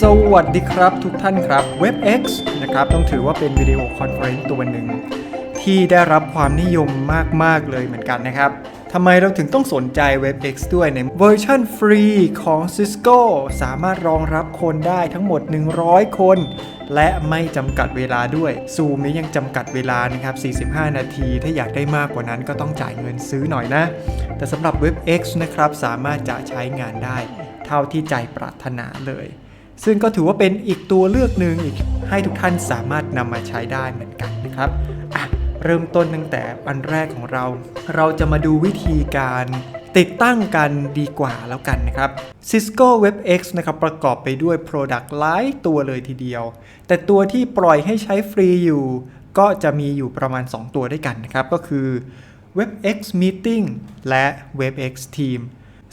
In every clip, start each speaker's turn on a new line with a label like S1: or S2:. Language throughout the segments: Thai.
S1: สวัสดีครับทุกท่านครับ WebX นะครับต้องถือว่าเป็นวิดีโอคอนเฟอเรนซ์ตัวหนึ่ง ที่ได้รับความนิยมมาก ๆ เลยเหมือนกันนะครับทำไมเราถึงต้องสนใจ WebX ด้วยในเวอร์ชันฟรีของ Cisco สามารถรองรับคนได้ทั้งหมด 100 คน และไม่จำกัดเวลาด้วย Zoom นี้ยังจำกัดเวลานะครับ 45 นาที ถ้าอยากได้มากกว่านั้นก็ต้องจ่ายเงินซื้อหน่อยนะ แต่สำหรับ WebX นะครับสามารถจะใช้งานได้ เท่าที่ใจปรารถนาเลย ซึ่งก็ถือว่าเป็นอีกตัวเลือกหนึ่งอีกให้ทุกท่านสามารถนำมาใช้ได้เหมือนกันนะครับอะเริ่มต้นตั้งแต่อันแรกของเรา เราจะมาดูวิธีการติดตั้งกันดีกว่าแล้วกันนะครับ Cisco WebX นะครับประกอบไปด้วย Product หลายตัวเลยทีเดียว แต่ตัวที่ปล่อยให้ใช้ฟรีอยู่ ก็จะมีอยู่ประมาณ 2 ตัวด้วยกันนะครับ ก็คือ WebX Meeting และ WebX Team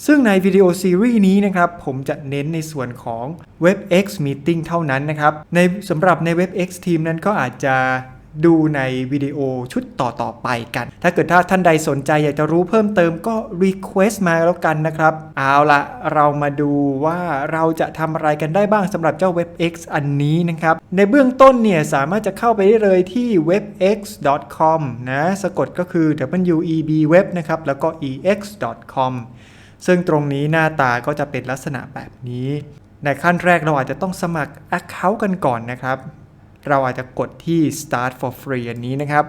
S1: ซึ่งในวิดีโอซีรีส์นี้นะครับผมจะเน้นในส่วนของ WebX Meeting เท่านั้นนะครับในสำหรับใน WebX Team นั้นก็อาจจะดูในวิดีโอชุดต่อๆไปกัน ถ้าเกิดถ้าท่านใดสนใจอยากจะรู้เพิ่มเติมก็ Request มาแล้วกันนะครับ เอาละเรามาดูว่าเราจะทำอะไรกันได้บ้างสำหรับเจ้า WebX อันนี้นะครับ ในเบื้องต้นเนี่ย สามารถจะเข้าไปได้เลยที่ webx.com นะ สะกดก็คือ web web นะครับ แล้วก็ ex.com ซึ่งตรงนี้หน้าตาก็จะเป็นลักษณะแบบนี้ ในขั้นแรกเราอาจจะต้องสมัคร Account กันก่อนนะครับ เราอาจจะกดที่ start for free อันนี้นะครับ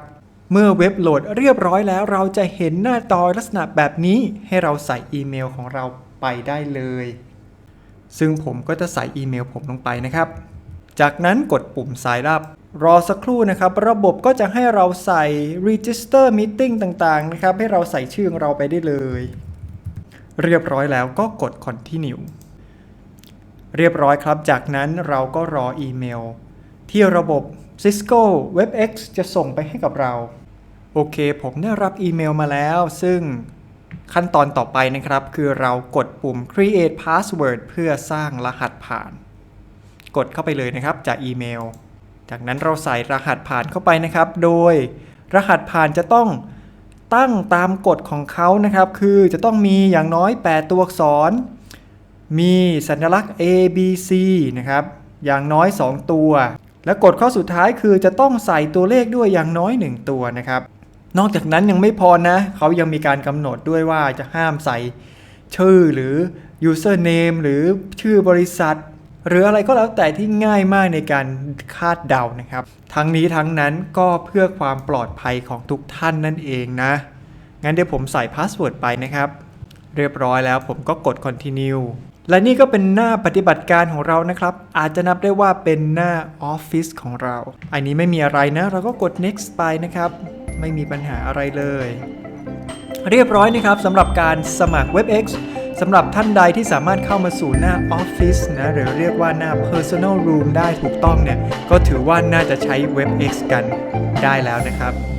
S1: เมื่อเว็บโหลดเรียบร้อยแล้ว เราจะเห็นหน้าจอลักษณะแบบนี้ ให้เราใส่อีเมลของเราไปได้เลย ซึ่งผมก็จะใส่อีเมลผมลงไปนะครับ จากนั้นกดปุ่ม sign up รอสักครู่นะครับ ระบบก็จะให้เราใส่ register meeting ต่างๆ นะครับ ให้เราใส่ชื่อของเราไปได้เลย เรียบร้อยแล้วก็กด continue เรียบร้อยครับ จากนั้นเราก็รออีเมล ที่ระบบ Cisco WebEx จะส่งไปให้กับเรา โอเค ผมได้รับอีเมลมาแล้ว ซึ่งขั้นตอนต่อไปนะครับ คือเรากดปุ่ม create password เพื่อสร้างรหัสผ่าน กดเข้าไปเลยนะครับจากอีเมล จากนั้นเราใส่รหัสผ่านเข้าไปนะครับ โดยรหัสผ่านจะต้อง ตั้งตามกฎของเขานะครับ คือจะต้องมีอย่างน้อย 8 ตัวอักษร มีสัญลักษณ์ A B C นะครับ อย่างน้อย 2 ตัว และกฎข้อสุดท้ายคือจะต้องใส่ตัวเลขด้วยอย่างน้อย 1 ตัวนะครับ นอกจากนั้นยังไม่พอนะ เขายังมีการกำหนดด้วยว่าจะห้ามใส่ชื่อหรือ username หรือชื่อบริษัท หรืออะไรก็แล้วแต่ที่ง่ายมากในการคาดเดานะครับ ทั้งนี้ทั้งนั้นก็เพื่อความปลอดภัยของทุกท่านนั่นเองนะ งั้นเดี๋ยวผมใส่พาสเวิร์ดไปนะครับ เรียบร้อยแล้วผมก็กด continue และนี่ก็เป็นหน้าปฏิบัติการของเรานะครับ อาจจะนับได้ว่าเป็นหน้า Office ของเรา อันนี้ไม่มีอะไรนะ เราก็กด next ไปนะครับ ไม่มีปัญหาอะไรเลย เรียบร้อยนะครับสำหรับการสมัคร WebX สำหรับท่านใดที่สามารถเข้ามาสู่หน้าออฟฟิศนะหรือเรียกว่าหน้า Personal Room ได้ถูกต้องเนี่ย ก็ถือว่าน่าจะใช้ WebX กันได้แล้วนะครับ